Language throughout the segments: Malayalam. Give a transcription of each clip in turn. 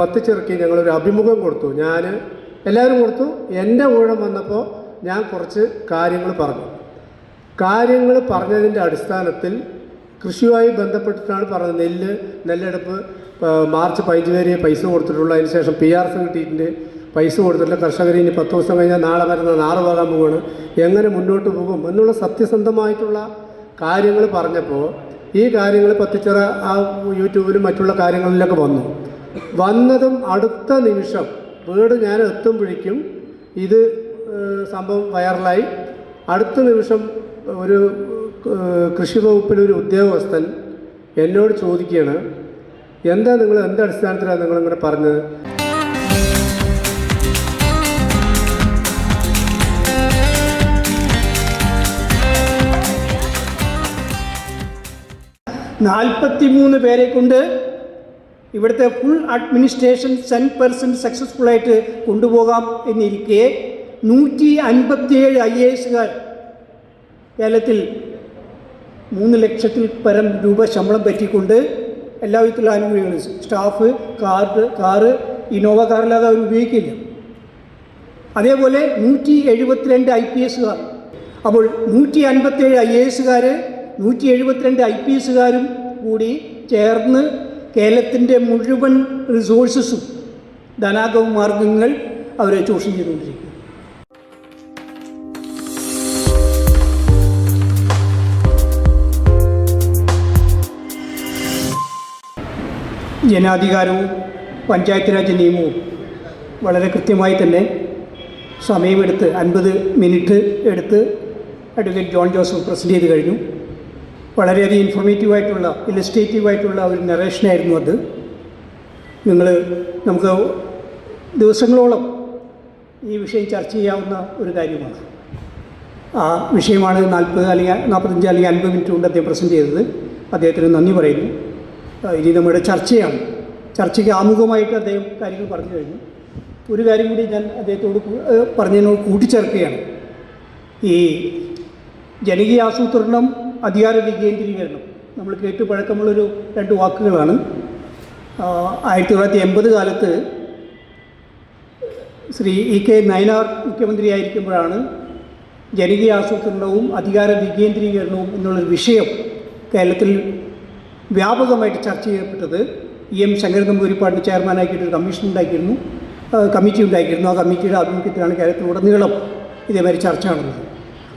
പത്ത് ചെറുക്കി ഞങ്ങളൊരു അഭിമുഖം കൊടുത്തു. ഞാൻ എല്ലാവരും കൊടുത്തു. എന്റെ ഊഴം വന്നപ്പോൾ ഞാൻ കുറച്ച് കാര്യങ്ങൾ പറഞ്ഞു. കാര്യങ്ങൾ പറഞ്ഞതിന്റെ അടിസ്ഥാനത്തിൽ കൃഷിയുമായി ബന്ധപ്പെട്ടിട്ടാണ് പറഞ്ഞത്. നെല്ല് നെല്ലെടുപ്പ് മാർച്ച് പതിനഞ്ച് വരെ പൈസ കൊടുത്തിട്ടുള്ളൂ. അതിന് ശേഷം പി ആർ എസ് കിട്ടിയിട്ടുണ്ട്. പൈസ കൊടുത്തിട്ടില്ല. കർഷകർ ഇനി പത്ത് ദിവസം കഴിഞ്ഞാൽ നാളെ വരുന്ന നാളെ പോകാൻ പോവാണ് എങ്ങനെ മുന്നോട്ട് പോകും എന്നുള്ള സത്യസന്ധമായിട്ടുള്ള കാര്യങ്ങൾ പറഞ്ഞപ്പോൾ ഈ കാര്യങ്ങൾ പത്തിച്ചിറ ആ യൂട്യൂബിലും മറ്റുള്ള കാര്യങ്ങളിലൊക്കെ വന്നു. വന്നതും അടുത്ത നിമിഷം വീട് ഞാൻ എത്തുമ്പോഴേക്കും ഇത് സംഭവം വൈറലായി. അടുത്ത നിമിഷം ഒരു കൃഷി വകുപ്പിലൊരു ഉദ്യോഗസ്ഥൻ എന്നോട് ചോദിക്കുകയാണ് എന്താ നിങ്ങൾ എന്ത് അടിസ്ഥാനത്തിലാണ് നിങ്ങളിങ്ങനെ പറഞ്ഞത്? നാൽപ്പത്തി മൂന്ന് പേരെ കൊണ്ട് ഇവിടുത്തെ ഫുൾ അഡ്മിനിസ്ട്രേഷൻ സെൻ പെർസെന്റ് സക്സസ്ഫുള്ളായിട്ട് കൊണ്ടുപോകാം എന്നിരിക്കെ നൂറ്റി അൻപത്തിയേഴ് ഐ എ എസുകാർ കേരളത്തിൽ മൂന്ന് ലക്ഷത്തിൽ പരം രൂപ ശമ്പളം പറ്റിക്കൊണ്ട് എല്ലാ വിധത്തിലുള്ള ആനുകൂല്യങ്ങളും സ്റ്റാഫ് കാർഡ് കാറ് ഇന്നോവ കാറില്ലാതെ അവർ ഉപയോഗിക്കില്ല. അതേപോലെ നൂറ്റി എഴുപത്തിരണ്ട് ഐ പി എസുകാർ അപ്പോൾ നൂറ്റി അൻപത്തേഴ് ഐ എ എസുകാർ നൂറ്റി എഴുപത്തിരണ്ട് ഐ പി എസുകാരും കൂടി ചേർന്ന് കേരളത്തിന്റെ മുഴുവൻ റിസോഴ്സസും ധനാഗമ മാർഗങ്ങൾ അവരെ ചൂഷണം ചെയ്തുകൊണ്ടിരിക്കുന്നു. ജനാധികാരവും പഞ്ചായത്ത് രാജ് നിയമവും വളരെ കൃത്യമായി തന്നെ സമയമെടുത്ത് അൻപത് മിനിറ്റ് എടുത്ത് അഡ്വക്കേറ്റ് ജോൺ ജോസഫ് പ്രസന്റ് ചെയ്ത് കഴിഞ്ഞു. വളരെയധികം ഇൻഫോർമേറ്റീവായിട്ടുള്ള ഇല്ലസ്ട്രേറ്റീവായിട്ടുള്ള ഒരു നറേഷനായിരുന്നു അത്. നിങ്ങൾ നമുക്ക് ദിവസങ്ങളോളം ഈ വിഷയം ചർച്ച ചെയ്യാവുന്ന ഒരു കാര്യമാണ്. ആ വിഷയമാണ് നാൽപ്പത് അല്ലെങ്കിൽ നാൽപ്പത്തഞ്ച് അല്ലെങ്കിൽ അൻപത് മിനിറ്റ് കൊണ്ട് അദ്ദേഹം പ്രസന്റ് ചെയ്തത്. അദ്ദേഹത്തിന് നന്ദി പറയുന്നു. ഇനി നമ്മുടെ ചർച്ചയാണ്. ചർച്ചയ്ക്ക് ആമുഖമായിട്ട് അദ്ദേഹം കാര്യങ്ങൾ പറഞ്ഞു കഴിഞ്ഞു. ഒരു കാര്യം കൂടി ഞാൻ അദ്ദേഹത്തോട് പറഞ്ഞതിനോട് കൂട്ടിച്ചേർക്കുകയാണ്. ഈ ജനകീയ ആസൂത്രണം അധികാര വികേന്ദ്രീകരണം. നമ്മൾ കേട്ട് പഴക്കമുള്ളൊരു രണ്ട് വാക്കുകളാണ്. ആയിരത്തി തൊള്ളായിരത്തി എൺപത് കാലത്ത് ശ്രീ ഇ കെ നയനാർ മുഖ്യമന്ത്രിയായിരിക്കുമ്പോഴാണ് ജനകീയ ആസൂത്രണവും അധികാര വികേന്ദ്രീകരണവും എന്നുള്ളൊരു വിഷയം കേരളത്തിൽ വ്യാപകമായിട്ട് ചർച്ച ചെയ്യപ്പെട്ടത് ഇ എം ശങ്കരൻ നമ്പൂരിപ്പാടിന് ചെയർമാനാക്കിയിട്ടൊരു കമ്മീഷൻ ഉണ്ടാക്കിയിരുന്നു. കമ്മിറ്റി ഉണ്ടാക്കിയിരുന്നു. ആ കമ്മിറ്റിയുടെ ആഭിമുഖ്യത്തിലാണ് കേരളത്തിലുടനീളം ഇതേമാതിരി ചർച്ച നടന്നത്.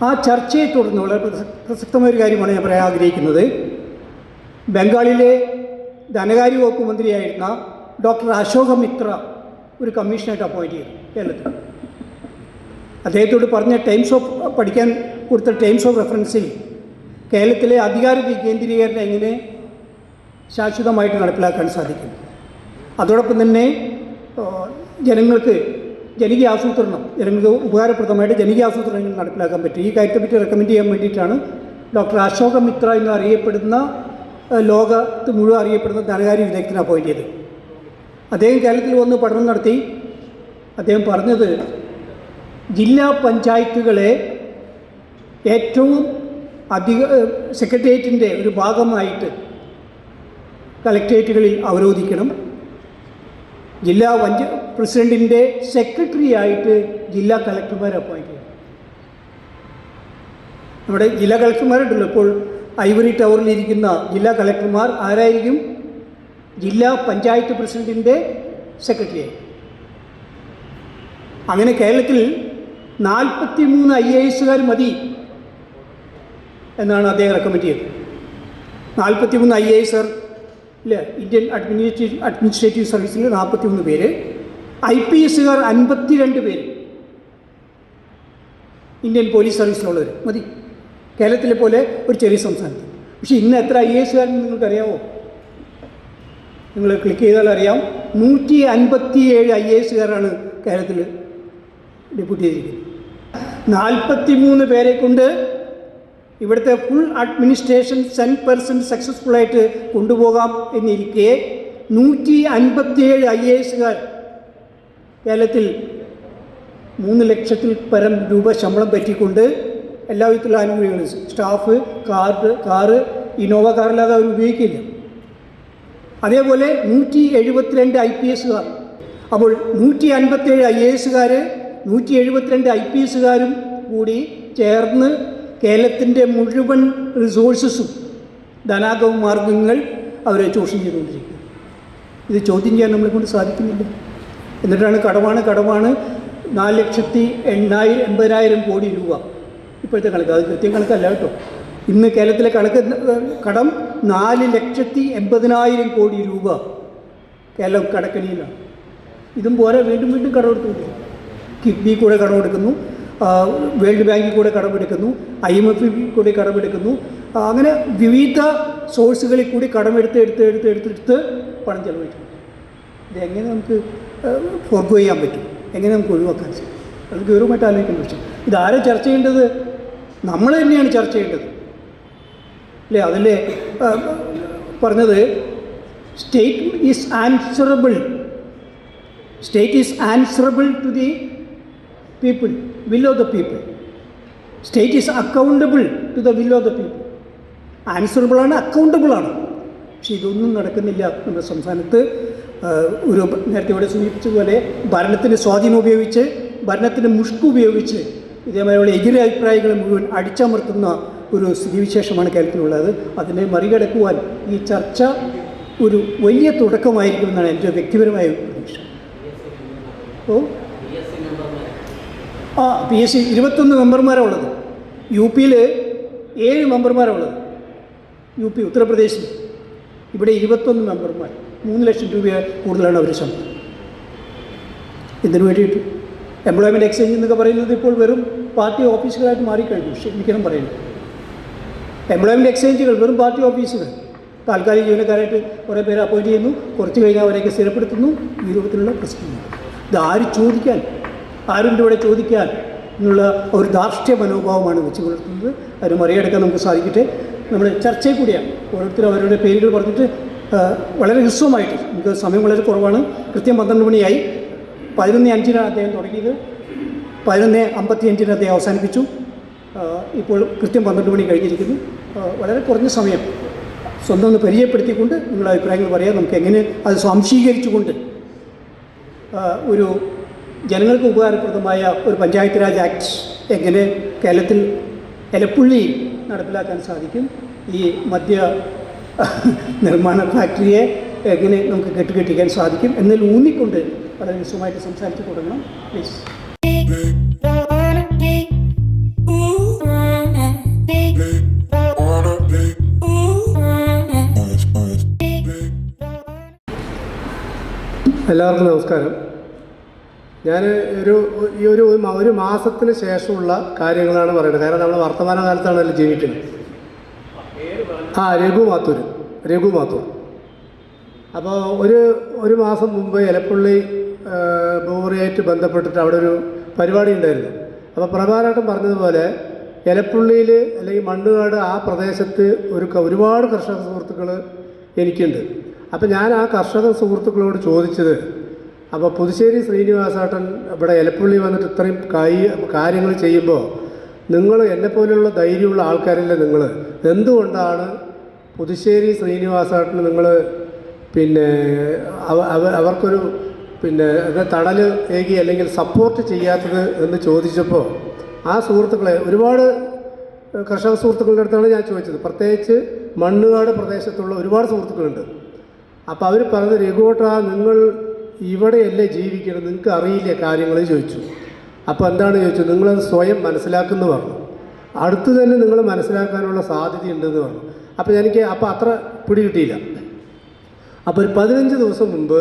ആ ചർച്ചയെ തുടർന്ന് വളരെ പ്രസക്തമായ ഒരു കാര്യമാണ് ഞാൻ പറയാൻ ആഗ്രഹിക്കുന്നത്. ബംഗാളിലെ ധനകാര്യ വകുപ്പ് മന്ത്രിയായിരുന്ന ഡോക്ടർ അശോക മിത്ര ഒരു കമ്മീഷനായിട്ട് അപ്പോയിന്റ് ചെയ്തു കേരളത്തിൽ. അദ്ദേഹത്തോട് പറഞ്ഞ ടൈംസ് ഓഫ് പഠിക്കാൻ കൊടുത്ത ടൈംസ് ഓഫ് റെഫറൻസിൽ കേരളത്തിലെ അധികാര വികേന്ദ്രീകരണം എങ്ങനെ ശാശ്വതമായിട്ട് നടപ്പിലാക്കാൻ സാധിക്കും. അതോടൊപ്പം തന്നെ ജനങ്ങൾക്ക് ജനകീയ ആസൂത്രണം ജനങ്ങൾക്ക് ഉപകാരപ്രദമായിട്ട് ജനകീയ ആസൂത്രണം നടപ്പിലാക്കാൻ പറ്റും? ഈ കാര്യത്തെപ്പറ്റി റെക്കമെൻഡ് ചെയ്യാൻ വേണ്ടിയിട്ടാണ് ഡോക്ടർ അശോക മിത്ര എന്ന് അറിയപ്പെടുന്ന ലോകത്ത് മുഴുവൻ അറിയപ്പെടുന്ന ധനകാര്യ വിദഗ്ധനെ അപ്പോയിന്റ് ചെയ്തത്. അദ്ദേഹം കേരളത്തിൽ വന്ന് പഠനം നടത്തി. അദ്ദേഹം പറഞ്ഞത് ജില്ലാ പഞ്ചായത്തുകളെ ഏറ്റവും അധിക സെക്രട്ടേറിയറ്റിന്റെ ഒരു ഭാഗമായിട്ട് കളക്ട്രേറ്റുകളിൽ അവരോധിക്കണം. ജില്ലാ പഞ്ച പ്രസിഡന്റിന്റെ സെക്രട്ടറി ആയിട്ട് ജില്ലാ കളക്ടർമാരെ അപ്പോയിന്റ് ചെയ്യണം നമ്മുടെ ജില്ലാ കളക്ടർമാരുണ്ടല്ലോ ഇപ്പോൾ ഐവറി ടവറിലിരിക്കുന്ന ജില്ലാ കളക്ടർമാർ ആരായിരിക്കും? ജില്ലാ പഞ്ചായത്ത് പ്രസിഡന്റിന്റെ സെക്രട്ടറി അങ്ങനെ കേരളത്തിൽ നാൽപ്പത്തി മൂന്ന് ഐ എ എസുകാർ മതി എന്നാണ് അദ്ദേഹം റെക്കമെൻഡ് ചെയ്തത്. നാൽപ്പത്തി മൂന്ന് ഐ എ എസ് ഇല്ല ഇന്ത്യൻ അഡ്മിനിസ്ട്രേറ്റീവ് അഡ്മിനിസ്ട്രേറ്റീവ് സർവീസിൽ നാൽപ്പത്തി മൂന്ന് പേര് ഐ പി എസുകാർ അൻപത്തിരണ്ട് പേര്. ഇന്ത്യൻ പോലീസ് സർവീസിലുള്ളവർ മതി. കേരളത്തിലെ പോലെ ഒരു ചെറിയ സംസ്ഥാനത്ത്. പക്ഷേ ഇന്ന് എത്ര ഐ എസുകാരെന്ന് നിങ്ങൾക്കറിയാമോ നിങ്ങൾ ക്ലിക്ക് ചെയ്താൽ അറിയാം. നൂറ്റി അൻപത്തിയേഴ് ഐ എസുകാരാണ് കേരളത്തിൽ ഡെപ്യൂട്ടി ചെയ്തിരിക്കുന്നത്. നാൽപ്പത്തി മൂന്ന് പേരെ കൊണ്ട് ഇവിടുത്തെ ഫുൾ അഡ്മിനിസ്ട്രേഷൻ സെൻ പെർസെന്റ് സക്സസ്ഫുള്ളായിട്ട് കൊണ്ടുപോകാം എന്നിരിക്കെ നൂറ്റി അൻപത്തിയേഴ് ഐ എ എസുകാർ കേരളത്തിൽ മൂന്ന് ലക്ഷത്തിൽ പരം രൂപ ശമ്പളം പറ്റിക്കൊണ്ട് എല്ലാ വിധത്തിലുള്ള ആനുകൂല്യങ്ങളും സ്റ്റാഫ് കാർഡ് കാറ് ഇന്നോവ കാറില്ലാതെ അവർ ഉപയോഗിക്കില്ല. അതേപോലെ നൂറ്റി എഴുപത്തിരണ്ട് ഐ പി എസുകാർ അപ്പോൾ നൂറ്റി അൻപത്തേഴ് ഐ എ എസുകാർ നൂറ്റി എഴുപത്തിരണ്ട് ഐ പി എസുകാരും കൂടി ചേർന്ന് കേരളത്തിന്റെ മുഴുവൻ റിസോഴ്സസും ധനാഗമ മാർഗങ്ങൾ അവരെ ചൂഷണം ചെയ്തുകൊണ്ടിരിക്കുക. ഇത് ചോദ്യം ചെയ്യാൻ നമ്മളെ കൊണ്ട് സാധിക്കുന്നില്ല. എന്നിട്ടാണ് കടമാണ് കടമാണ് നാല് ലക്ഷത്തി എണ്ണായിരം എൺപതിനായിരം കോടി രൂപ. ഇപ്പോഴത്തെ കണക്ക്. അത് കൃത്യം കണക്കല്ല കേട്ടോ. ഇന്ന് കേരളത്തിലെ കണക്ക് കടം നാല് ലക്ഷത്തി എൺപതിനായിരം കോടി രൂപ കേരളം കടക്കണിയിലാണ്. ഇതും പോരാ വീണ്ടും വീണ്ടും കടമെടുത്തുകൊണ്ടിരിക്കും കിഡ്നി കൂടെ കടമെടുക്കുന്നു. വേൾഡ് ബാങ്കിൽ കൂടെ കടമെടുക്കുന്നു ഐ എം എഫിൽ കൂടി കടമെടുക്കുന്നു. അങ്ങനെ വിവിധ സോഴ്സുകളിൽ കൂടി കടമെടുത്ത് എടുത്ത് എടുത്ത് എടുത്തെടുത്ത് പണം ചെലവഴിക്കുന്നു. ഇതെങ്ങനെ നമുക്ക് ഫോർഗോ ചെയ്യാൻ പറ്റും? എങ്ങനെ നമുക്ക് ഒഴിവാക്കാൻ സാധിക്കും? അത് ഗൗരവമായിട്ട് ആലോചിക്കുന്ന പക്ഷേ ഇതാരെ ചർച്ച ചെയ്യേണ്ടത്? നമ്മൾ തന്നെയാണ് ചർച്ച ചെയ്യേണ്ടത്. അല്ലേ? അതല്ലേ പറഞ്ഞത് state is answerable. State is answerable to the people will of the people state is accountable to the will of the people ആൻസറബിളാണ് അക്കൗണ്ടബിളാണ് പക്ഷേ ഇതൊന്നും നടക്കുന്നില്ല നമ്മുടെ സംസ്ഥാനത്ത്. ഒരു നേരത്തെ ഇവിടെ സൂചിപ്പിച്ചതുപോലെ ഭരണത്തിന്റെ സ്വാധീനം ഉപയോഗിച്ച് ഭരണത്തിന്റെ മുഷ്ക് ഉപയോഗിച്ച് ഇതേമാതിരിയുള്ള എതിരെ അഭിപ്രായങ്ങൾ മുഴുവൻ അടിച്ചമർത്തുന്ന ഒരു സ്ഥിതിവിശേഷമാണ് കേരളത്തിലുള്ളത്. അതിനെ മറികടക്കുവാൻ ഈ ചർച്ച ഒരു വലിയ തുടക്കമായിരിക്കുമെന്നാണ് എന്റെ വ്യക്തിപരമായ പ്രതീക്ഷ. ഓ? ആ പി എസ് സി ഇരുപത്തൊന്ന് മെമ്പർമാരാണ് ഉള്ളത് യു പിയിൽ ഏഴ് മെമ്പർമാരാണ് ഉള്ളത് യു പി ഉത്തർപ്രദേശിൽ ഇവിടെ ഇരുപത്തൊന്ന് മെമ്പർമാർ. മൂന്ന് ലക്ഷം രൂപ കൂടുതലാണ് അവർ ശമ്പളം. ഇതിനു വേണ്ടിയിട്ട്? എംപ്ലോയ്മെന്റ് എക്സ്ചേഞ്ച് എന്നൊക്കെ പറയുന്നത് ഇപ്പോൾ വെറും പാർട്ടി ഓഫീസുകളായിട്ട് മാറിക്കഴിഞ്ഞു. ക്ഷമിക്കണം പറയുന്നത് എംപ്ലോയ്മെന്റ് എക്സ്ചേഞ്ചുകൾ വെറും പാർട്ടി ഓഫീസുകൾ. താൽക്കാലിക ജീവനക്കാരായിട്ട് കുറേ പേരെ അപ്പോയിന്റ് ചെയ്യുന്നു. കുറച്ച് കഴിഞ്ഞാൽ അവരെയൊക്കെ സ്ഥിരപ്പെടുത്തുന്നു. ഈ രൂപത്തിലുള്ള പ്രശ്നങ്ങൾ ഇത് ആര് ചോദിക്കാൻ ആരുണ്ട് ഇവിടെ ചോദിക്കാൻ എന്നുള്ള ഒരു ധാർഷ്ട്യ മനോഭാവമാണ് വെച്ച് പുലർത്തുന്നത്. അത് മറികടക്കാൻ നമുക്ക് സാധിക്കട്ടെ. നമ്മൾ ചർച്ചയിൽ കൂടിയാണ്. ഓരോരുത്തരും അവരുടെ പേരുകൾ പറഞ്ഞിട്ട് വളരെ ഹ്രസ്വമായിട്ട് നമുക്ക് സമയം വളരെ കുറവാണ്. കൃത്യം പന്ത്രണ്ട് മണിയായി. പതിനൊന്ന് അഞ്ചിനാണ് അദ്ദേഹം തുടങ്ങിയത്. പതിനൊന്ന് അമ്പത്തി അഞ്ചിന് അദ്ദേഹം അവസാനിപ്പിച്ചു. ഇപ്പോൾ കൃത്യം പന്ത്രണ്ട് മണി കഴിഞ്ഞിരിക്കുന്നു. വളരെ കുറഞ്ഞ സമയം സ്വന്തം ഒന്ന് പരിചയപ്പെടുത്തിക്കൊണ്ട് നിങ്ങളുടെ അഭിപ്രായങ്ങൾ പറയാം നമുക്ക് എങ്ങനെ അത് സ്വാംശീകരിച്ചുകൊണ്ട് ഒരു ജനങ്ങൾക്ക് ഉപകാരപ്രദമായ ഒരു പഞ്ചായത്ത് രാജ് ആക്ട് എങ്ങനെ കേരളത്തിൽ എലപ്പുള്ളിയിൽ നടപ്പിലാക്കാൻ സാധിക്കും ഈ മദ്യ നിർമ്മാണ ഫാക്ടറിയെ എങ്ങനെ നമുക്ക് കെട്ടുകെട്ടിക്കാൻ സാധിക്കും എന്നതിൽ ഊന്നിക്കൊണ്ട് വളരെ വിശദമായിട്ട് സംസാരിച്ചു തുടങ്ങണം പ്ലീസ് എല്ലാവർക്കും നമസ്കാരം ഞാൻ ഒരു ഈ ഒരു ഒരു മാസത്തിന് ശേഷമുള്ള കാര്യങ്ങളാണ് പറയുന്നത്. കാരണം നമ്മൾ വർത്തമാന കാലത്താണല്ലോ ജീവിക്കുന്നത്. ആ രഘു മാത്തൂർ രഘു മാത്തൂർ. അപ്പോൾ ഒരു ഒരു മാസം മുമ്പ് എലപ്പള്ളി ബോറിയായിട്ട് ബന്ധപ്പെട്ടിട്ട് അവിടെ ഒരു പരിപാടി ഉണ്ടായിരുന്നു. അപ്പോൾ പ്രഭാരാട്ടം പറഞ്ഞതുപോലെ എലപ്പുള്ളിയിൽ അല്ലെങ്കിൽ മണ്ണുകാട് ആ പ്രദേശത്ത് ഒരു ഒരുപാട് കർഷക സുഹൃത്തുക്കൾ എനിക്കുണ്ട്. അപ്പോൾ ഞാൻ ആ കർഷക സുഹൃത്തുക്കളോട് ചോദിച്ചത് അപ്പോൾ പുതുശ്ശേരി ശ്രീനിവാസേട്ടൻ ഇവിടെ എലപ്പുള്ളി വന്നിട്ട് ഇത്രയും കൈ കാര്യങ്ങൾ ചെയ്യുമ്പോൾ നിങ്ങൾ എന്നെപ്പോലെയുള്ള ധൈര്യമുള്ള ആൾക്കാരല്ലേ നിങ്ങൾ എന്തുകൊണ്ടാണ് പുതുശ്ശേരി ശ്രീനിവാസേട്ടന് നിങ്ങൾ പിന്നെ അവ- അവ- അവർക്കൊരു പിന്നെ തടൽ ഏകി അല്ലെങ്കിൽ സപ്പോർട്ട് ചെയ്യാത്തത് എന്ന് ചോദിച്ചപ്പോൾ ആ സുഹൃത്തുക്കളെ ഒരുപാട് കർഷക സുഹൃത്തുക്കളുടെ അടുത്താണ് ഞാൻ ചോദിച്ചത്. പ്രത്യേകിച്ച് മണ്ണുകാട് പ്രദേശത്തുള്ള ഒരുപാട് സുഹൃത്തുക്കളുണ്ട്. അപ്പോൾ അവർ പറഞ്ഞത് രഘുവട്ട നിങ്ങൾ ഇവിടെയല്ലേ ജീവിക്കണം നിങ്ങൾക്ക് അറിയില്ല കാര്യങ്ങൾ ചോദിച്ചു. അപ്പോൾ എന്താണ് ചോദിച്ചത്? നിങ്ങളത് സ്വയം മനസ്സിലാക്കുന്നു പറഞ്ഞു. അടുത്ത് തന്നെ നിങ്ങൾ മനസ്സിലാക്കാനുള്ള സാധ്യതയുണ്ടെന്ന് പറഞ്ഞു. അപ്പോൾ എനിക്ക് അപ്പോൾ അത്ര പിടികിട്ടിയില്ല അപ്പോൾ ഒരു പതിനഞ്ച് ദിവസം മുമ്പ്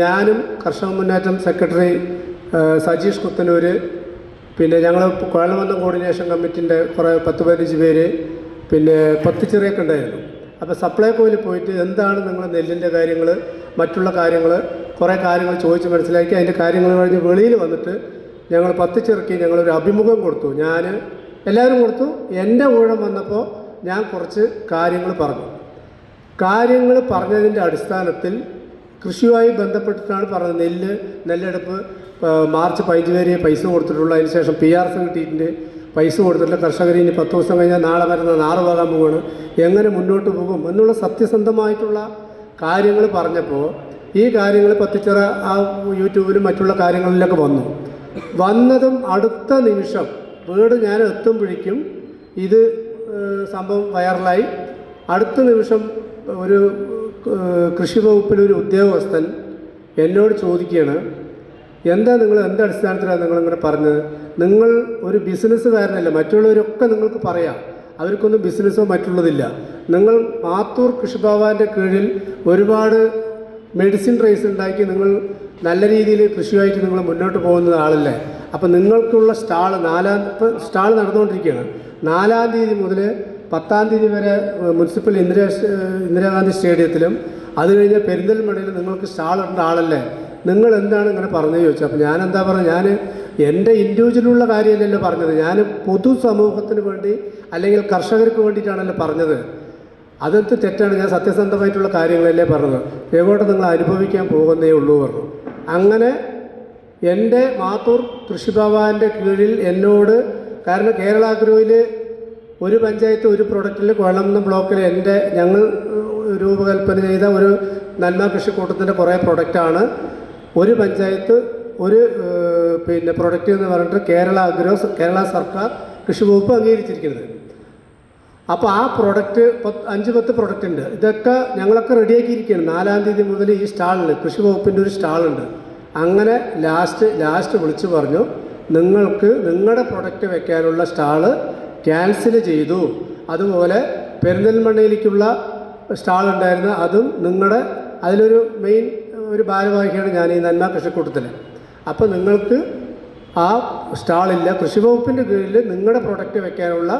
ഞാനും കർഷക മുന്നേറ്റം സെക്രട്ടറി സജീഷ് കുത്തനൂർ പിന്നെ ഞങ്ങൾ കുഴൽമന്ദം കോർഡിനേഷൻ കമ്മിറ്റിന്റെ കുറേ പത്ത് പതിനഞ്ച് പേര് പിന്നെ പത്ത് ചെറിയൊക്കെ ഉണ്ടായിരുന്നു. അപ്പോൾ സപ്ലൈകോയിൽ പോയിട്ട് എന്താണ് നിങ്ങൾ നെല്ലിന്റെ കാര്യങ്ങൾ മറ്റുള്ള കാര്യങ്ങൾ കുറേ കാര്യങ്ങൾ ചോദിച്ച് മനസ്സിലാക്കി അതിന്റെ കാര്യങ്ങൾ കഴിഞ്ഞ് വെളിയിൽ വന്നിട്ട് ഞങ്ങൾ പത്ത് ചെറുക്കി ഞങ്ങളൊരു അഭിമുഖം കൊടുത്തു. ഞാൻ എല്ലാവരും കൊടുത്തു. എന്റെ ഊഴം വന്നപ്പോൾ ഞാൻ കുറച്ച് കാര്യങ്ങൾ പറഞ്ഞു. കാര്യങ്ങൾ പറഞ്ഞതിന്റെ അടിസ്ഥാനത്തിൽ കൃഷിയുമായി ബന്ധപ്പെട്ടിട്ടാണ് പറഞ്ഞത്. നെല്ല് നെല്ലെടുപ്പ് മാർച്ച് പതിനഞ്ച് വരെ പൈസ കൊടുത്തിട്ടുള്ള. അതിന് ശേഷം പി ആർ എസ് കിട്ടിയിട്ടുണ്ട്. പൈസ കൊടുത്തിട്ട് കർഷകർ ഇനി പത്ത് ദിവസം കഴിഞ്ഞാൽ നാളെ വരുന്ന നാളെ പോകാൻ പോവുകയാണ് എങ്ങനെ മുന്നോട്ട് പോകും എന്നുള്ള സത്യസന്ധമായിട്ടുള്ള കാര്യങ്ങൾ പറഞ്ഞപ്പോൾ ഈ കാര്യങ്ങൾ പത്തിച്ചിറ ആ യൂട്യൂബിലും മറ്റുള്ള കാര്യങ്ങളിലൊക്കെ വന്നു. വന്നതും അടുത്ത നിമിഷം വീട് ഞാൻ എത്തുമ്പോഴേക്കും ഇത് സംഭവം വൈറലായി. അടുത്ത നിമിഷം ഒരു കൃഷി വകുപ്പിലൊരു ഉദ്യോഗസ്ഥൻ എന്നോട് ചോദിക്കുകയാണ് എന്താ നിങ്ങൾ എന്ത് അടിസ്ഥാനത്തിലാണ് നിങ്ങളിങ്ങനെ പറഞ്ഞത്? നിങ്ങൾ ഒരു ബിസിനസ്സുകാരനല്ല മറ്റുള്ളവരൊക്കെ നിങ്ങൾക്ക് പറയാം. അവർക്കൊന്നും ബിസിനസ്സോ മറ്റുള്ളതില്ല. നിങ്ങൾ മാത്തൂർ കൃഷിഭവന്റെ കീഴിൽ ഒരുപാട് മെഡിസിൻ റൈസ് ഉണ്ടാക്കി നിങ്ങൾ നല്ല രീതിയിൽ കൃഷിയായിട്ട് നിങ്ങൾ മുന്നോട്ട് പോകുന്ന ആളല്ലേ. അപ്പം നിങ്ങൾക്കുള്ള സ്റ്റാൾ നാലാം ഇപ്പം സ്റ്റാൾ നടന്നുകൊണ്ടിരിക്കുകയാണ്. നാലാം തീയതി മുതൽ പത്താം തീയതി വരെ മുനിസിപ്പൽ ഇന്ദിരാ ഇന്ദിരാഗാന്ധി സ്റ്റേഡിയത്തിലും അത് കഴിഞ്ഞ് പെരിന്തൽമണ്ണയിൽ നിങ്ങൾക്ക് സ്റ്റാൾ ഉണ്ട ആളല്ലേ. നിങ്ങൾ എന്താണ് ഇങ്ങനെ പറഞ്ഞു ചോദിച്ചു അപ്പോൾ ഞാൻ എന്താ പറഞ്ഞത്? ഞാൻ എന്റെ ഇൻഡിവിജ്വലുള്ള കാര്യമല്ലല്ലോ പറഞ്ഞത്. ഞാൻ പൊതുസമൂഹത്തിന് വേണ്ടി അല്ലെങ്കിൽ കർഷകർക്ക് വേണ്ടിയിട്ടാണല്ലോ പറഞ്ഞത്. അതെന്ത് തെറ്റാണ്? ഞാൻ സത്യസന്ധമായിട്ടുള്ള കാര്യങ്ങളല്ലേ പറഞ്ഞത്. എങ്ങോട്ട് നിങ്ങൾ അനുഭവിക്കാൻ പോകുന്നേ ഉള്ളൂ പറഞ്ഞു. അങ്ങനെ എന്റെ മാത്തൂർ കൃഷിഭവാന്റെ കീഴിൽ എന്നോട് കാരണം കേരള ഗ്രൂവിൽ ഒരു പഞ്ചായത്ത് ഒരു പ്രൊഡക്റ്റിൽ കൊളംന്ന ബ്ലോക്കിൽ എന്റെ ഞങ്ങൾ രൂപകൽപ്പന ചെയ്ത ഒരു നന്മ കൃഷിക്കൂട്ടത്തിന്റെ കുറേ പ്രൊഡക്റ്റാണ്. ഒരു പഞ്ചായത്ത് ഒരു പിന്നെ പ്രൊഡക്റ്റ് എന്ന് പറഞ്ഞിട്ട് കേരള അഗ്രോ കേരള സർക്കാർ കൃഷി വകുപ്പ് അംഗീകരിച്ചിരിക്കുന്നത്. അപ്പോൾ ആ പ്രൊഡക്റ്റ് പത്ത് അഞ്ച് പത്ത് പ്രൊഡക്റ്റ് ഉണ്ട്. ഇതൊക്കെ ഞങ്ങളൊക്കെ റെഡിയാക്കിയിരിക്കുകയാണ്. നാലാം തീയതി മുതൽ ഈ സ്റ്റാളിൽ കൃഷി വകുപ്പിന്റെ ഒരു സ്റ്റാളുണ്ട്. അങ്ങനെ ലാസ്റ്റ് ലാസ്റ്റ് വിളിച്ചു പറഞ്ഞു നിങ്ങൾക്ക് നിങ്ങളുടെ പ്രൊഡക്റ്റ് വെക്കാനുള്ള സ്റ്റാൾ ക്യാൻസൽ ചെയ്തു. അതുപോലെ പെരിന്തൽമണ്ണയിലേക്കുള്ള സ്റ്റാൾ ഉണ്ടായിരുന്നു അതും നിങ്ങളുടെ അതിലൊരു മെയിൻ ഒരു ഭാരവാഹിയാണ് ഞാൻ ഈ നന്മ കൃഷിക്കൂട്ടത്തിൽ അപ്പോൾ നിങ്ങൾക്ക് ആ സ്റ്റാളില്ല കൃഷി വകുപ്പിന്റെ കീഴിൽ നിങ്ങളുടെ പ്രൊഡക്റ്റ് വെക്കാനുള്ള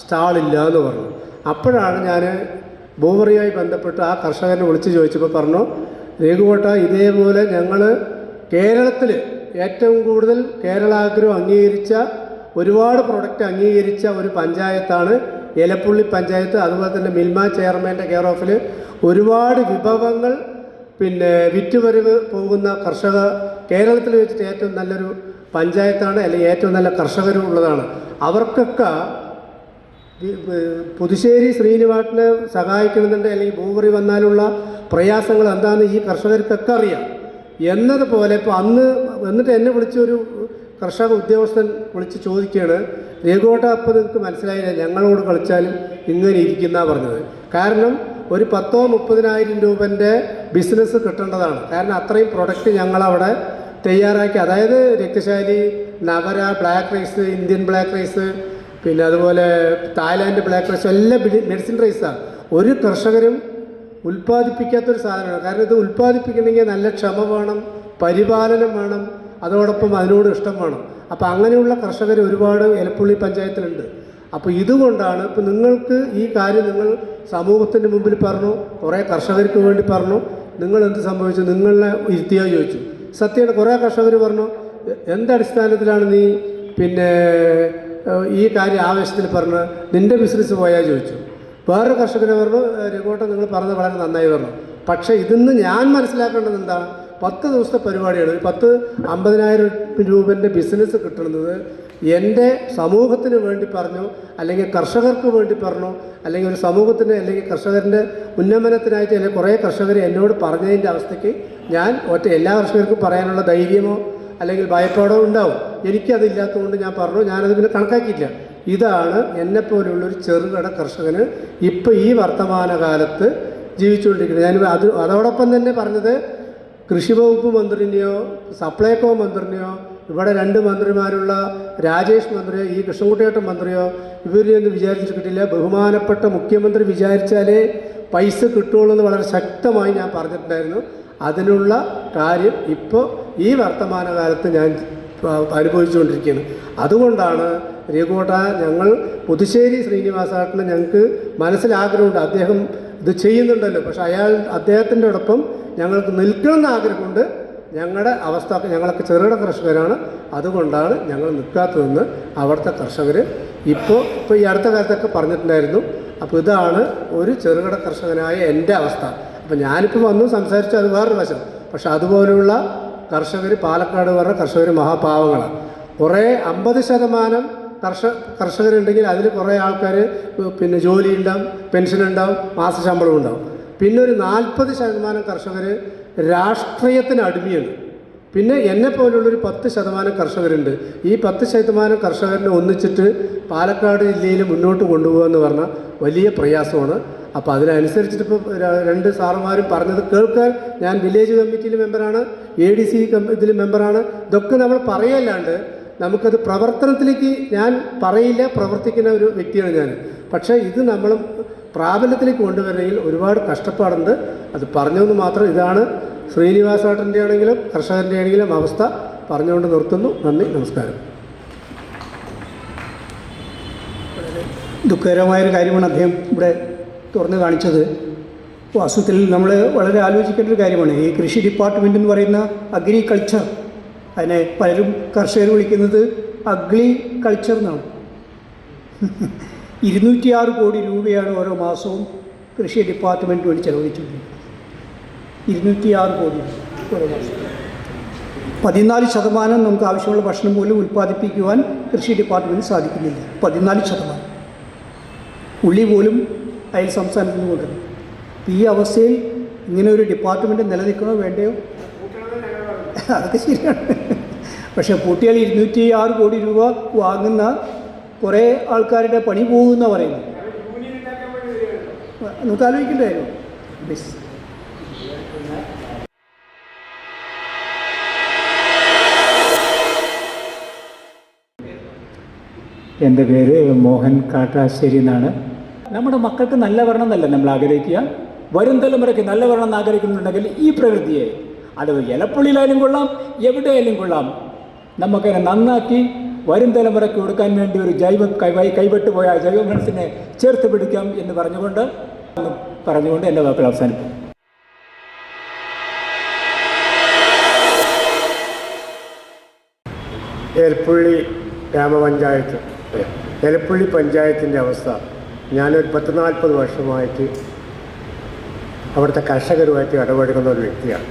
സ്റ്റാളില്ല എന്ന് പറഞ്ഞു. അപ്പോഴാണ് ഞാൻ ബോവറിയായി ബന്ധപ്പെട്ട് ആ കർഷകനെ വിളിച്ച് ചോദിച്ചപ്പോൾ പറഞ്ഞു രേഖുകോട്ട ഇതേപോലെ ഞങ്ങൾ കേരളത്തിൽ ഏറ്റവും കൂടുതൽ കേരളാഗ്രോ അംഗീകരിച്ച ഒരുപാട് പ്രൊഡക്റ്റ് അംഗീകരിച്ച ഒരു പഞ്ചായത്താണ് ഇലപ്പുള്ളി പഞ്ചായത്ത്. അതുപോലെ തന്നെ മിൽമ ചെയർമാന്റെ കെയർ ഓഫിൽ ഒരുപാട് വിഭവങ്ങൾ പിന്നെ വിറ്റുവരവ് പോകുന്ന കർഷക കേരളത്തിൽ വെച്ചിട്ട് ഏറ്റവും നല്ലൊരു പഞ്ചായത്താണ് അല്ലെങ്കിൽ ഏറ്റവും നല്ല കർഷകരും ഉള്ളതാണ്. അവർക്കൊക്കെ പുതുശ്ശേരി ശ്രീനിവാട്ടിനെ സഹായിക്കണമെന്നുണ്ട് അല്ലെങ്കിൽ ഭൂപറി വന്നാലുള്ള പ്രയാസങ്ങൾ എന്താണെന്ന് ഈ കർഷകർക്കൊക്കെ അറിയാം. എന്നതുപോലെ ഇപ്പോൾ അന്ന് എന്നിട്ട് എന്നെ വിളിച്ചൊരു കർഷക ഉദ്യോഗസ്ഥൻ വിളിച്ച് ചോദിക്കുകയാണ് രേഖോട്ട അപ്പം നിങ്ങൾക്ക് മനസ്സിലായില്ല ഞങ്ങളോട് കളിച്ചാലും ഇങ്ങനെ ഇരിക്കുന്ന പറഞ്ഞത്. കാരണം ഒരു പത്തോ മുപ്പതിനായിരം രൂപന്റെ ബിസിനസ് കിട്ടേണ്ടതാണ്. കാരണം അത്രയും പ്രൊഡക്റ്റ് ഞങ്ങളവിടെ തയ്യാറാക്കി. അതായത് Rakthashali Navara black rice Indian black rice പിന്നെ അതുപോലെ തായ്ലാൻഡ് ബ്ലാക്ക് റൈസ് എല്ലാം മെഡിസിൻ റൈസാണ് ഒരു കർഷകരും ഉൽപ്പാദിപ്പിക്കാത്തൊരു സാധനമാണ്. കാരണം ഇത് ഉൽപ്പാദിപ്പിക്കണമെങ്കിൽ നല്ല ക്ഷമ വേണം പരിപാലനം വേണം അതോടൊപ്പം അതിനോട് ഇഷ്ടം വേണം. അപ്പോൾ അങ്ങനെയുള്ള കർഷകർ ഒരുപാട് എലപ്പുള്ളി പഞ്ചായത്തിലുണ്ട്. അപ്പോൾ ഇതുകൊണ്ടാണ് ഇപ്പോൾ നിങ്ങൾക്ക് ഈ കാര്യം നിങ്ങൾ സമൂഹത്തിന്റെ മുമ്പിൽ പറഞ്ഞു കുറേ കർഷകർക്ക് വേണ്ടി പറഞ്ഞു. നിങ്ങൾ എന്ത് സംഭവിച്ചു? നിങ്ങളെ ഇരുത്തിയോ ചോദിച്ചു. സത്യമാണ് കുറേ കർഷകർ പറഞ്ഞു "എ- എന്തടിസ്ഥാനത്തിലാണ് നീ പിന്നെ ഈ കാര്യം ആവേശത്തിൽ പറഞ്ഞ് നിന്റെ ബിസിനസ് പോയാൽ ചോദിച്ചു. വേറൊരു കർഷകനെ പറഞ്ഞു റിപ്പോർട്ട് നിങ്ങൾ പറഞ്ഞത് വളരെ നന്നായി പറഞ്ഞു. പക്ഷേ ഇതിന്ന് ഞാൻ മനസ്സിലാക്കേണ്ടത് എന്താ പത്ത് ദിവസത്തെ പരിപാടിയാണ്. പത്ത് അമ്പതിനായിരം രൂപന്റെ ബിസിനസ് കിട്ടുന്നത് എന്റെ സമൂഹത്തിന് വേണ്ടി പറഞ്ഞു അല്ലെങ്കിൽ കർഷകർക്ക് വേണ്ടി പറഞ്ഞു അല്ലെങ്കിൽ ഒരു സമൂഹത്തിന് അല്ലെങ്കിൽ കർഷകരുടെ ഉന്നമനത്തിനായിട്ട് അല്ലെങ്കിൽ കുറേ കർഷകർ എന്നോട് പറഞ്ഞതിന്റെ അവസ്ഥയ്ക്ക് ഞാൻ ഒറ്റ എല്ലാ കർഷകർക്കും പറയാനുള്ള ധൈര്യമോ അല്ലെങ്കിൽ ഭയപ്പാടോ ഉണ്ടാവും. എനിക്കതില്ലാത്തതുകൊണ്ട് ഞാൻ പറഞ്ഞു ഞാനത് പിന്നെ കണക്കാക്കിയില്ല ഇതാണ് എന്നെപ്പോലുള്ളൊരു ചെറുകിട കർഷകന് ഇപ്പോൾ ഈ വർത്തമാനകാലത്ത് ജീവിച്ചുകൊണ്ടിരിക്കുന്നത്. ഞാൻ അത് അതോടൊപ്പം തന്നെ പറഞ്ഞത് കൃഷി വകുപ്പ് മന്ത്രിനെയോ സപ്ലൈകോ മന്ത്രിനെയോ ഇവിടെ രണ്ട് മന്ത്രിമാരുള്ള രാജേഷ് മന്ത്രിയോ ഈ കൃഷ്ണൻകുട്ടിയേട്ടൻ മന്ത്രിയോ ഇവരെയൊന്നും വിചാരിച്ചിട്ട് കിട്ടില്ല. ബഹുമാനപ്പെട്ട മുഖ്യമന്ത്രി വിചാരിച്ചാലേ പൈസ കിട്ടുള്ളൂ എന്ന് വളരെ ശക്തമായി ഞാൻ പറഞ്ഞിട്ടുണ്ടായിരുന്നു. അതിനുള്ള കാര്യം ഇപ്പോൾ ഈ വർത്തമാനകാലത്ത് ഞാൻ അനുഭവിച്ചുകൊണ്ടിരിക്കുന്നു അതുകൊണ്ടാണ് രഘുകോട്ട ഞങ്ങൾ പുതുശ്ശേരി ശ്രീനിവാസേട്ടന് ഞങ്ങൾക്ക് മനസ്സിലാഗ്രഹമുണ്ട്. അദ്ദേഹം ഇത് ചെയ്യുന്നുണ്ടല്ലോ. പക്ഷേ അയാൾ അദ്ദേഹത്തിന്റെ ഒപ്പം ഞങ്ങൾക്ക് നിൽക്കണമെന്ന് ആഗ്രഹമുണ്ട്. ഞങ്ങളുടെ അവസ്ഥ ഞങ്ങളൊക്കെ ചെറുകിട കർഷകരാണ്. അതുകൊണ്ടാണ് ഞങ്ങൾ നിൽക്കാത്തതെന്ന് അവിടുത്തെ കർഷകർ ഇപ്പോൾ ഇപ്പോൾ ഈ അടുത്ത കാലത്തൊക്കെ പറഞ്ഞിട്ടുണ്ടായിരുന്നു. അപ്പോൾ ഇതാണ് ഒരു ചെറുകിട കർഷകനായ എന്റെ അവസ്ഥ. അപ്പോൾ ഞാനിപ്പോൾ വന്നു സംസാരിച്ചു അത് വേറൊരു വശം. പക്ഷെ അതുപോലെയുള്ള കർഷകർ പാലക്കാട് പറഞ്ഞ കർഷകർ മഹാപാവങ്ങളാണ്. കുറേ അമ്പത് ശതമാനം കർഷക കർഷകരുണ്ടെങ്കിൽ അതിൽ കുറേ ആൾക്കാർ പിന്നെ ജോലി ഉണ്ടാവും പെൻഷൻ ഉണ്ടാവും മാസശമ്പളം ഉണ്ടാവും പിന്നെ ഒരു നാൽപ്പത് ശതമാനം കർഷകർ രാഷ്ട്രീയത്തിന് അടിമയാണ്. പിന്നെ എന്നെ പോലുള്ളൊരു പത്ത് ശതമാനം കർഷകരുണ്ട്. ഈ പത്ത് ശതമാനം കർഷകരിനെ ഒന്നിച്ചിട്ട് പാലക്കാട് ജില്ലയിൽ മുന്നോട്ട് കൊണ്ടുപോകുക എന്ന് പറഞ്ഞാൽ വലിയ പ്രയാസമാണ്. അപ്പോൾ അതിനനുസരിച്ചിട്ട് ഇപ്പോൾ രണ്ട് സാറുമാരും പറഞ്ഞത് കേൾക്കാൻ ഞാൻ വില്ലേജ് കമ്മിറ്റിയിൽ മെമ്പറാണ് എ ഡി സി ഇതിൽ മെമ്പറാണ്. ഇതൊക്കെ നമ്മൾ പറയല്ലാണ്ട് നമുക്കത് പ്രവർത്തനത്തിലേക്ക് ഞാൻ പറയില്ല പ്രവർത്തിക്കുന്ന ഒരു വ്യക്തിയാണ് ഞാൻ. പക്ഷേ ഇത് നമ്മൾ പ്രാബല്യത്തിലേക്ക് കൊണ്ടുവരണമെങ്കിൽ ഒരുപാട് കഷ്ടപ്പാടുണ്ട്. അത് പറഞ്ഞതെന്ന് മാത്രം ഇതാണ് ശ്രീനിവാസേട്ടന്റെ ആണെങ്കിലും കർഷകന്റെ ആണെങ്കിലും അവസ്ഥ പറഞ്ഞുകൊണ്ട് നിർത്തുന്നു. നന്ദി നമസ്കാരം. ദുഃഖകരമായൊരു കാര്യമാണ് അദ്ദേഹം ഇവിടെ തുറന്നു കാണിച്ചത്. വാസ്തവത്തിൽ നമ്മൾ വളരെ ആലോചിക്കേണ്ട ഒരു കാര്യമാണ്. ഈ കൃഷി ഡിപ്പാർട്ട്മെന്റ് എന്ന് പറയുന്ന അഗ്രികൾച്ചർ അതിനെ പലരും കർഷകർ വിളിക്കുന്നത് അഗ്ലി കൾച്ചർ എന്നാണ്. ഇരുന്നൂറ്റിയാറ് കോടി രൂപയാണ് ഓരോ മാസവും കൃഷി ഡിപ്പാർട്ട്മെന്റ് വേണ്ടി ചെലവഴിച്ചുകൊണ്ടിരിക്കുന്നത്. ഇരുന്നൂറ്റിയാറ് കോടി പതിനാല് ശതമാനം നമുക്ക് ആവശ്യമുള്ള ഭക്ഷണം പോലും ഉൽപ്പാദിപ്പിക്കുവാൻ കൃഷി ഡിപ്പാർട്ട്മെന്റ് സാധിക്കുന്നില്ല. പതിനാല് ശതമാനം. ഉള്ളി പോലും അയൽ സംസ്ഥാനത്ത് നിന്ന് കൊണ്ടുവരും ഈ അവസ്ഥയിൽ ഇങ്ങനെ ഒരു ഡിപ്പാർട്ട്മെന്റ് നിലനിൽക്കണോ വേണ്ടയോ? അതൊക്കെ ശരിയാണ്. പക്ഷേ പൂട്ടിയാൽ ഇരുന്നൂറ്റി ആറ് കോടി രൂപ വാങ്ങുന്ന കുറേ ആൾക്കാരുടെ പണി പോകുന്ന പറയുന്നത് നമുക്ക് ആലോചിക്കേണ്ടായിരുന്നു ബസ് എന്റെ പേര് മോഹൻ കാട്ടാശ്ശേരി എന്നാണ്. നമ്മുടെ മക്കൾക്ക് നല്ല വരണം എന്നല്ല നമ്മൾ ആഗ്രഹിക്കുക. വരും തലമുറയ്ക്ക് നല്ല വരണം എന്ന് ആഗ്രഹിക്കുന്നുണ്ടെങ്കിൽ ഈ പ്രകൃതിയെ അത് ഇലപ്പുള്ളിയിലായാലും കൊള്ളാം എവിടെയായാലും കൊള്ളാം. നമുക്കതിനെ നന്നാക്കി വരും തലമുറയ്ക്ക് കൊടുക്കാൻ വേണ്ടി ഒരു ജൈവ കൈ കൈവിട്ട് പോയ ആ ജൈവ മനസ്സിനെ ചേർത്ത് പിടിക്കാം എന്ന് പറഞ്ഞുകൊണ്ട് പറഞ്ഞുകൊണ്ട് എന്റെ വാക്കുകൾ അവസാനിപ്പിക്കും ഏൽപ്പുള്ളി ഗ്രാമപഞ്ചായത്ത്. എലപ്പുള്ളി പഞ്ചായത്തിന്റെ അവസ്ഥ. ഞാനൊരു പത്ത് നാൽപ്പത് വർഷമായിട്ട് അവിടുത്തെ കർഷകരുമായിട്ട് ഇടപഴകുന്ന ഒരു വ്യക്തിയാണ്.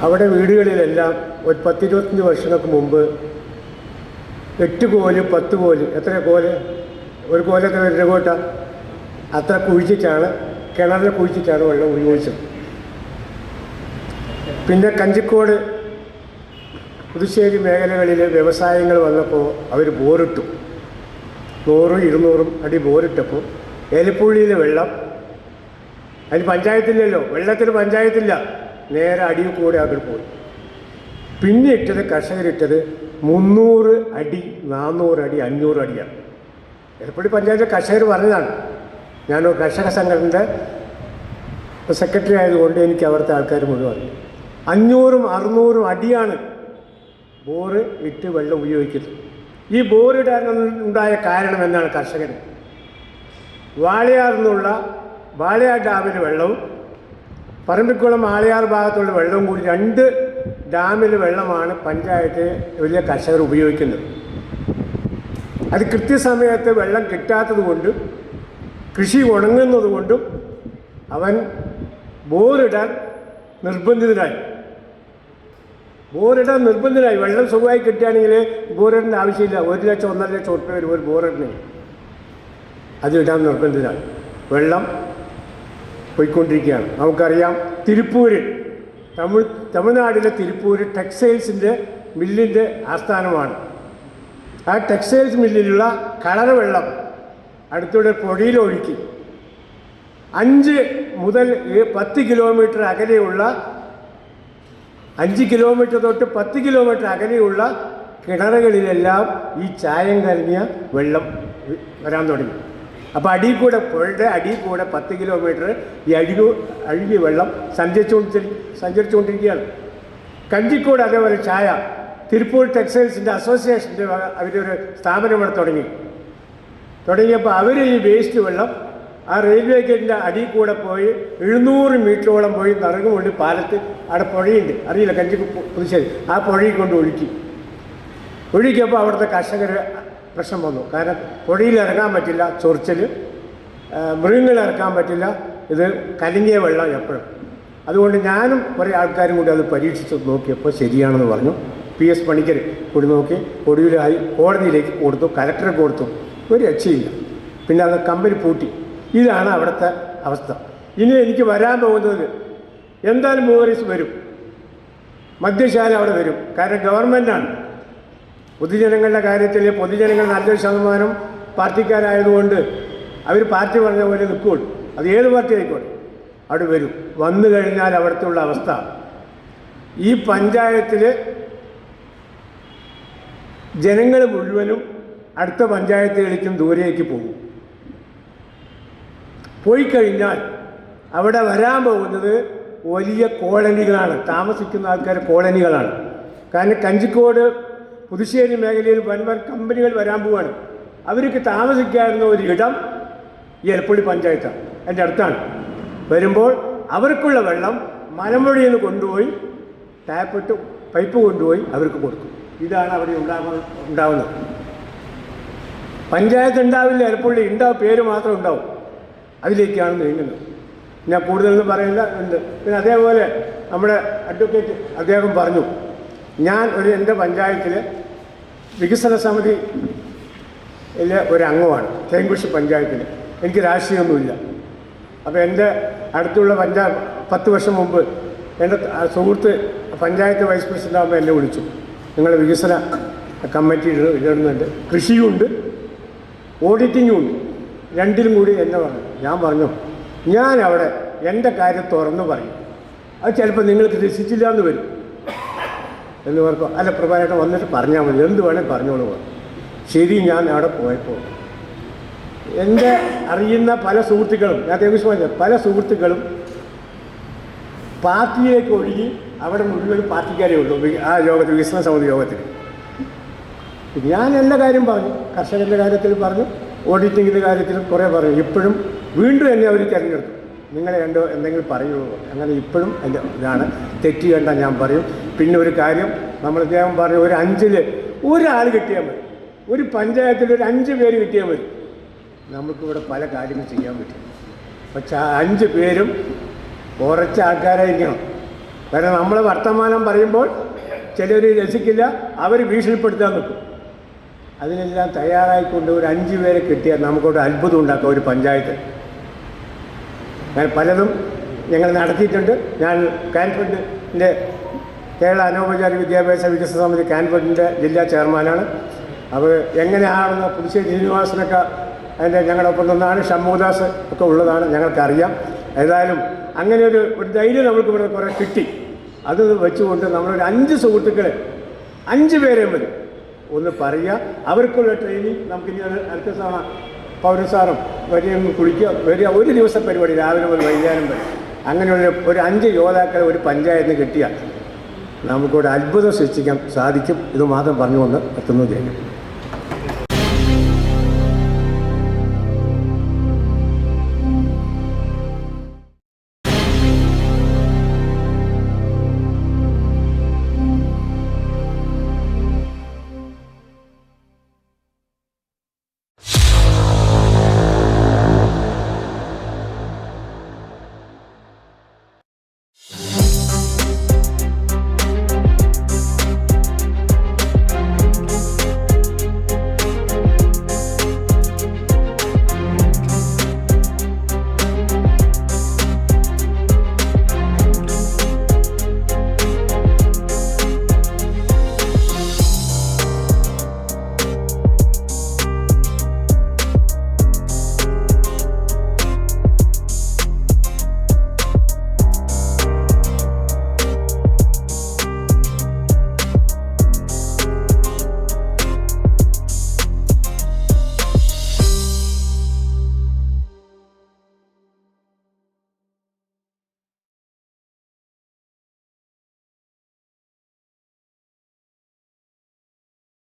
അവിടെ വീടുകളിലെല്ലാം ഒരു പത്തിരുപത്തഞ്ച് വർഷങ്ങൾക്ക് മുമ്പ് എട്ട് കോൽ പത്ത് കോൽ എത്ര കോൽ? ഒരു കോലൊക്കെ വരുന്ന കോട്ട? അത്ര കുഴിച്ചിട്ടാണ് കിണറിൽ കുഴിച്ചിട്ടാണ് വെള്ളം ഉപയോഗിച്ചത്. പിന്നെ കഞ്ചിക്കോട് പുതുശ്ശേരി മേഖലകളിൽ വ്യവസായങ്ങൾ വന്നപ്പോൾ അവർ ബോറിട്ടു. നൂറും ഇരുന്നൂറും അടി ബോറിട്ടപ്പോൾ ഏലപ്പുള്ളിയിലെ വെള്ളം. അതിന് പഞ്ചായത്തില്ലല്ലോ വെള്ളത്തിന് പഞ്ചായത്തില്ല. നേരെ അടിയിൽ കൂടെ അവർ പോയി. പിന്നെ ഇട്ടത് കർഷകരിട്ടത് മുന്നൂറ് അടി നാനൂറ് അടി അഞ്ഞൂറ് അടിയാണ്. ഏലപ്പള്ളി പഞ്ചായത്ത് കർഷകർ പറഞ്ഞതാണ് ഞാൻ കർഷക സംഘടനയുടെ സെക്രട്ടറി ആയതുകൊണ്ട് എനിക്ക് അവിടുത്തെ ആൾക്കാർ മുഴുവൻ അറിയാം. അഞ്ഞൂറും അറുന്നൂറും അടിയാണ് ബോറ് വിറ്റ് വെള്ളം ഉപയോഗിക്കുന്നു. ഈ ബോറിടാൻ ഉണ്ടായ കാരണം എന്നാണ് കർഷകർ വാളയാർ നിന്നുള്ള വാളയാർ ഡാമിലെ വെള്ളവും പറമ്പിക്കുളം ആളയാർ ഭാഗത്തുള്ള വെള്ളവും കൂടി രണ്ട് ഡാമിലെ വെള്ളമാണ് പഞ്ചായത്ത് വലിയ കർഷകർ ഉപയോഗിക്കുന്നത്. അത് കൃത്യസമയത്ത് വെള്ളം കിട്ടാത്തത് കൊണ്ടും കൃഷി ഉണങ്ങുന്നത് കൊണ്ടും അവൻ ബോറിടാൻ നിർബന്ധിതനായി. ബോറിടാൻ നിർബന്ധമായി വെള്ളം സുഖമായി കിട്ടുകയാണെങ്കിൽ ബോറിടേണ്ട ആവശ്യമില്ല. ഒരു ലക്ഷം ഒന്നര ലക്ഷം ഉറുപ്പ്യ വരും ഒരു ബോറിടിന്. അത് ഇടാൻ നിർബന്ധമാണ് വെള്ളം പോയിക്കൊണ്ടിരിക്കുകയാണ്. നമുക്കറിയാം തിരുപ്പൂര് തമിഴ് തമിഴ്നാട്ടിലെ തിരുപ്പൂര് ടെക്സ്റ്റൈൽസിന്റെ മില്ലിന്റെ ആസ്ഥാനമാണ്. ആ ടെക്സ്റ്റൈൽസ് മില്ലിലുള്ള കളർ വെള്ളം അടുത്തൂടെ പൊടിയിലൊഴുക്കി അഞ്ച് മുതൽ പത്ത് കിലോമീറ്റർ അകലെയുള്ള അഞ്ച് കിലോമീറ്റർ തൊട്ട് പത്ത് കിലോമീറ്റർ അകലെയുള്ള കിണറുകളിലെല്ലാം ഈ ചായം കലങ്ങിയ വെള്ളം വരാൻ തുടങ്ങി. അപ്പോൾ അടി കൂടെ പുഴയുടെ അടി കൂടെ പത്ത് കിലോമീറ്റർ ഈ അഴുകു അഴുകിയ വെള്ളം സഞ്ചരിച്ചുകൊണ്ടിരി സഞ്ചരിച്ചുകൊണ്ടിരിക്കുകയാണ്. കഞ്ചിക്കോട് അതേപോലെ ചായ തിരുപ്പൂർ ടെക്സ്റ്റൈൽസിന്റെ അസോസിയേഷന്റെ അവരൊരു സ്ഥാപനം ഇവിടെ തുടങ്ങി. തുടങ്ങിയപ്പോൾ അവർ ഈ വേസ്റ്റ് വെള്ളം ആ റെയിൽവേ ഗേറ്റിന്റെ അടിയിൽ കൂടെ പോയി എഴുന്നൂറ് മീറ്ററോളം പോയി നിറങ്ങുകൊണ്ട് പാലത്ത്. അവിടെ പുഴയുണ്ട്. അറിയില്ല കഞ്ചി പുതുശ്ശേരി. ആ പുഴയിൽ കൊണ്ട് ഒഴുക്കി. ഒഴുക്കിയപ്പോൾ അവിടുത്തെ കർഷകർ പ്രശ്നം വന്നു. കാരണം പുഴയിൽ ഇറങ്ങാൻ പറ്റില്ല ചൊറിച്ചൽ. മൃഗങ്ങൾ ഇറക്കാൻ പറ്റില്ല. ഇത് കലങ്ങിയ വെള്ളം എപ്പോഴും. അതുകൊണ്ട് ഞാനും കുറേ ആൾക്കാരും കൂടി അത് പരീക്ഷിച്ച് നോക്കിയപ്പോൾ ശരിയാണെന്ന് പറഞ്ഞു. പി എസ് പണിക്കർ കൂടി നോക്കി. ഒടുവിലായി കോടതിയിലേക്ക് കൊടുത്തു കലക്ടറെ കൊടുത്തു. ഒരു രക്ഷയില്ല. പിന്നെ അത് കമ്പനി പൂട്ടി. ഇതാണ് അവിടുത്തെ അവസ്ഥ. ഇനി എനിക്ക് വരാൻ പോകുന്നത് എന്തായാലും മൂവറീസ് വരും. മദ്യശാല അവിടെ വരും. കാരണം ഗവൺമെന്റാണ് പൊതുജനങ്ങളുടെ കാര്യത്തിൽ പൊതുജനങ്ങൾ നല്ലൊരു ശതമാനം പാർട്ടിക്കാരായതുകൊണ്ട് അവർ പാർട്ടി പറഞ്ഞ പോലെ നിൽക്കുകയുള്ളു അത് ഏത് പാർട്ടി ആയിക്കോട്ടെ. അവിടെ വരും. വന്നു കഴിഞ്ഞാൽ അവിടുത്തെ ഉള്ള അവസ്ഥ. ഈ പഞ്ചായത്തിൽ ജനങ്ങൾ മുഴുവനും അടുത്ത പഞ്ചായത്തുകളിലേക്കും ദൂരേക്ക് പോകും. പോയി കഴിഞ്ഞാൽ അവിടെ വരാൻ പോകുന്നത് വലിയ കോളനികളാണ്. താമസിക്കുന്ന ആൾക്കാർ കോളനികളാണ്. കാരണം കഞ്ചിക്കോട് പുതുശ്ശേരി മേഖലയിൽ വൻ വൻ കമ്പനികൾ വരാൻ പോവാണ്. അവർക്ക് താമസിക്കാവുന്ന ഒരു ഇടം ഈ എലപ്പള്ളി പഞ്ചായത്താണ്. എന്റെ അടുത്താണ്. വരുമ്പോൾ അവർക്കുള്ള വെള്ളം മലമ്പുഴയിൽ നിന്ന് കൊണ്ടുപോയി ടാപ്പിട്ട് പൈപ്പ് കൊണ്ടുപോയി അവർക്ക് കൊടുക്കും. ഇതാണ് അവിടെ ഉണ്ടാകുന്നത് ഉണ്ടാവുന്നത്. പഞ്ചായത്ത് ഉണ്ടാവില്ല എലപ്പള്ളി ഉണ്ടാവും പേര് മാത്രം ഉണ്ടാവും. അതിലേക്കാണ് നീങ്ങുന്നത്. ഞാൻ കൂടുതലൊന്നും പറയുന്നില്ല. ഉണ്ട് പിന്നെ അതേപോലെ നമ്മുടെ അഡ്വക്കേറ്റ് അദ്ദേഹം പറഞ്ഞു ഞാൻ ഒരു എന്റെ പഞ്ചായത്തിൽ വികസന സമിതി ഒരു അംഗമാണ് തേങ്കുശി പഞ്ചായത്തിൽ എനിക്ക് രാഷ്ട്രീയമൊന്നുമില്ല. അപ്പോൾ എന്റെ അടുത്തുള്ള പഞ്ചായത്ത് പത്ത് വർഷം മുമ്പ് എന്റെ സുഹൃത്ത് പഞ്ചായത്ത് വൈസ് പ്രസിഡന്റ് ആകുമ്പോൾ എന്നെ വിളിച്ചു. നിങ്ങൾ വികസന കമ്മിറ്റി ഇട- ഇടുന്നുണ്ട് കൃഷിയുണ്ട് ഓഡിറ്റിങ്ങും ഉണ്ട് രണ്ടിലും കൂടി എന്നെ പറഞ്ഞു ഞാൻ പറഞ്ഞു ഞാൻ അവിടെ എന്റെ കാര്യം തുറന്നു പറയും. അത് ചിലപ്പോൾ നിങ്ങൾക്ക് രസിച്ചില്ല എന്ന് വരും. എന്ന് പറഞ്ഞു അല്ല പ്രഭാകരൻ വന്നിട്ട് പറഞ്ഞാൽ മതി. എന്ത് വേണേൽ പറഞ്ഞോളൂ പറഞ്ഞു. ശരി ഞാൻ അവിടെ പോയപ്പോൾ എന്റെ അറിയുന്ന പല സുഹൃത്തുക്കളും ഞാൻ തേവിസ് പറഞ്ഞ പല സുഹൃത്തുക്കളും പാർട്ടിയിലേക്ക് ഒഴുകി അവിടെ മുഴുവൻ പാർട്ടിക്കാരേ ഉള്ളൂ ആ യോഗത്തിൽ വികസന സമിതി യോഗത്തിൽ. ഞാൻ എല്ലാ കാര്യം പറഞ്ഞു കർഷകന്റെ കാര്യത്തിൽ പറഞ്ഞു ഓഡിറ്റിങ്ങിന്റെ കാര്യത്തിലും കുറേ പറയും. ഇപ്പോഴും വീണ്ടും എന്നെ അവർ തിരഞ്ഞെടുത്തു. നിങ്ങളെ കണ്ടോ എന്തെങ്കിലും പറയുള്ളൂ അങ്ങനെ ഇപ്പോഴും എന്റെ ഇതാണ്. തെറ്റ് കണ്ട ഞാൻ പറയും. പിന്നെ ഒരു കാര്യം നമ്മൾ അദ്ദേഹം പറഞ്ഞു ഒരു അഞ്ചിൽ ഒരാൾ കിട്ടിയാൽ മതി. ഒരു പഞ്ചായത്തിൽ ഒരു അഞ്ച് പേര് കിട്ടിയാൽ മതി. നമുക്കിവിടെ പല കാര്യങ്ങൾ ചെയ്യാൻ പറ്റും. പക്ഷെ ആ അഞ്ച് പേരും ഉറച്ച ആൾക്കാരായിരിക്കണം. കാരണം നമ്മൾ വർത്തമാനം പറയുമ്പോൾ ചിലർ രസിക്കില്ല അവർ ഭീഷണിപ്പെടുത്താൻ നിൽക്കും. അതിനെല്ലാം തയ്യാറായിക്കൊണ്ട് ഒരു അഞ്ച് പേരെ കിട്ടിയാൽ നമുക്കൊരു അത്ഭുതം ഉണ്ടാക്കാം ഒരു പഞ്ചായത്ത്. ഞാൻ പലതും ഞങ്ങൾ നടത്തിയിട്ടുണ്ട്. ഞാൻ കാൻഫഡിന്റെ കേരള അനൗപചാരിക വിദ്യാഭ്യാസ വികസന സമിതി കാൻഫഡിന്റെ ജില്ലാ ചെയർമാനാണ്. അപ്പോൾ എങ്ങനെയാണെന്ന് പുതുശ്ശേരി ശ്രീനിവാസനൊക്കെ അതിന്റെ ഞങ്ങളുടെ ഒപ്പം നിന്നാണ്. ഷമ്മൂദാസ് ഒക്കെ ഉള്ളതാണ് ഞങ്ങൾക്കറിയാം. ഏതായാലും അങ്ങനെ ഒരു ഒരു ധൈര്യം നമുക്ക് ഇവിടെ കുറേ കിട്ടി. അത് വെച്ചുകൊണ്ട് നമ്മളൊരു അഞ്ച് സുഹൃത്തുക്കൾ അഞ്ച് പേരെ മതി ഒന്ന് പറയുക. അവർക്കുള്ള ട്രെയിനിങ് നമുക്ക് ഇനി അടുത്ത തവണ പൗരസാറും വരിക കുളിക്കുക വരിക ഒരു ദിവസം പരിപാടി രാവിലെ മുതൽ വൈകുന്നേരം വരെ. അങ്ങനെയുള്ള ഒരു അഞ്ച് യോദ്ധാക്കളെ ഒരു പഞ്ചായത്തിന് കിട്ടിയാൽ നമുക്കൊരു അത്ഭുതം സൃഷ്ടിക്കാൻ സാധിക്കും. ഇത് മാത്രം പറഞ്ഞുകൊണ്ട് എത്തുന്നു ചെയ്യുന്നു